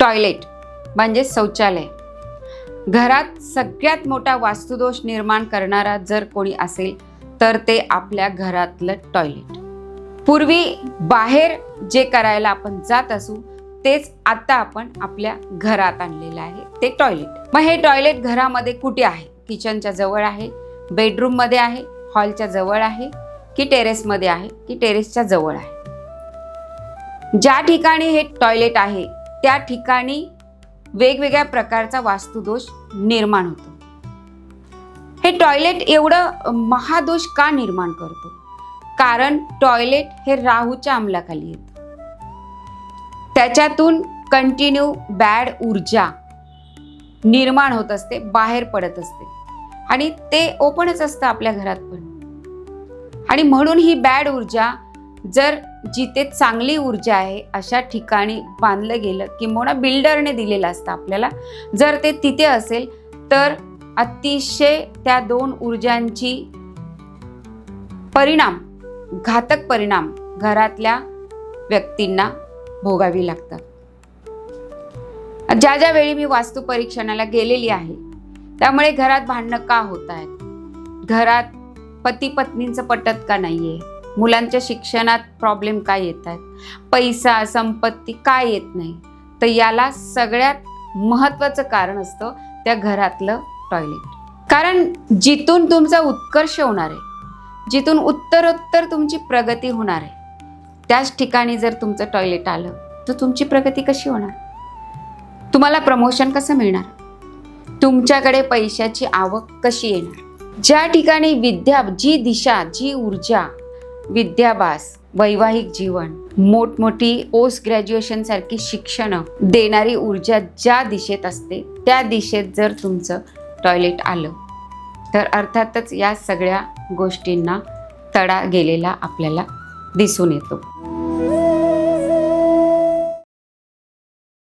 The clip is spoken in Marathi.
टॉयलेट म्हणजे शौचालय. घरात सगळ्यात मोठा वास्तुदोष निर्माण करणारा जर कोणी असेल तर ते आपल्या घरातलं टॉयलेट. पूर्वी बाहेर जे करायला आपण जात असू तेच आता आपण आपल्या घरात आणलेलं आहे ते टॉयलेट. मग हे टॉयलेट घरामध्ये कुठे आहे? किचनच्या जवळ आहे बेडरूममध्ये आहे हॉलच्या जवळ आहे की टेरेसमध्ये आहे की टेरेसच्या जवळ आहे? ज्या ठिकाणी हे टॉयलेट आहे त्या ठिकाणी वेगवेगळ्या प्रकारचा वास्तुदोष निर्माण होतो. हे टॉयलेट एवढं महादोष का निर्माण करतो? कारण टॉयलेट हे राहूच्या अंमलाखाली येतं. त्याच्यातून कंटिन्यू बॅड ऊर्जा निर्माण होत असते बाहेर पडत असते. आणि ते ओपनच असतं आपल्या घरात पण. आणि म्हणून ही बॅड ऊर्जा जर जिथे चांगली ऊर्जा आहे अशा ठिकाणी बांधलं गेलं किंबहुना बिल्डरने दिलेलं असतं आपल्याला. जर ते तिथे असेल तर अतिशय त्या दोन ऊर्जांची परिणाम घातक परिणाम घरातल्या व्यक्तींना भोगावी लागतात. ज्या ज्या वेळी मी वास्तू परीक्षणाला गेलेली आहे त्यामुळे घरात भांडणं का होत आहेत? घरात पती पत्नींचं पटत का नाही आहे मुलांच्या शिक्षणात प्रॉब्लेम काय येत आहेत? पैसा संपत्ती काय येत नाही? तर याला सगळ्यात महत्त्वाचं कारण असतं त्या घरातलं टॉयलेट कारण जिथून तुमचा उत्कर्ष होणार आहे जिथून उत्तरोत्तर तुमची प्रगती होणार आहे त्याच ठिकाणी जर तुमचं टॉयलेट आलं तर तुमची प्रगती कशी होणार? तुम्हाला प्रमोशन कसं मिळणार? तुमच्याकडे पैशाची आवक कशी येणार? ज्या ठिकाणी विद्या जी दिशा जी ऊर्जा विद्याभास वैवाहिक जीवन मोठमोठी पोस्ट ग्रॅज्युएशन सारखी शिक्षणं देणारी ऊर्जा ज्या दिशेत असते त्या दिशेत जर तुमचं टॉयलेट आलं तर अर्थातच या सगळ्या गोष्टींना तडा गेलेला आपल्याला दिसून येतो.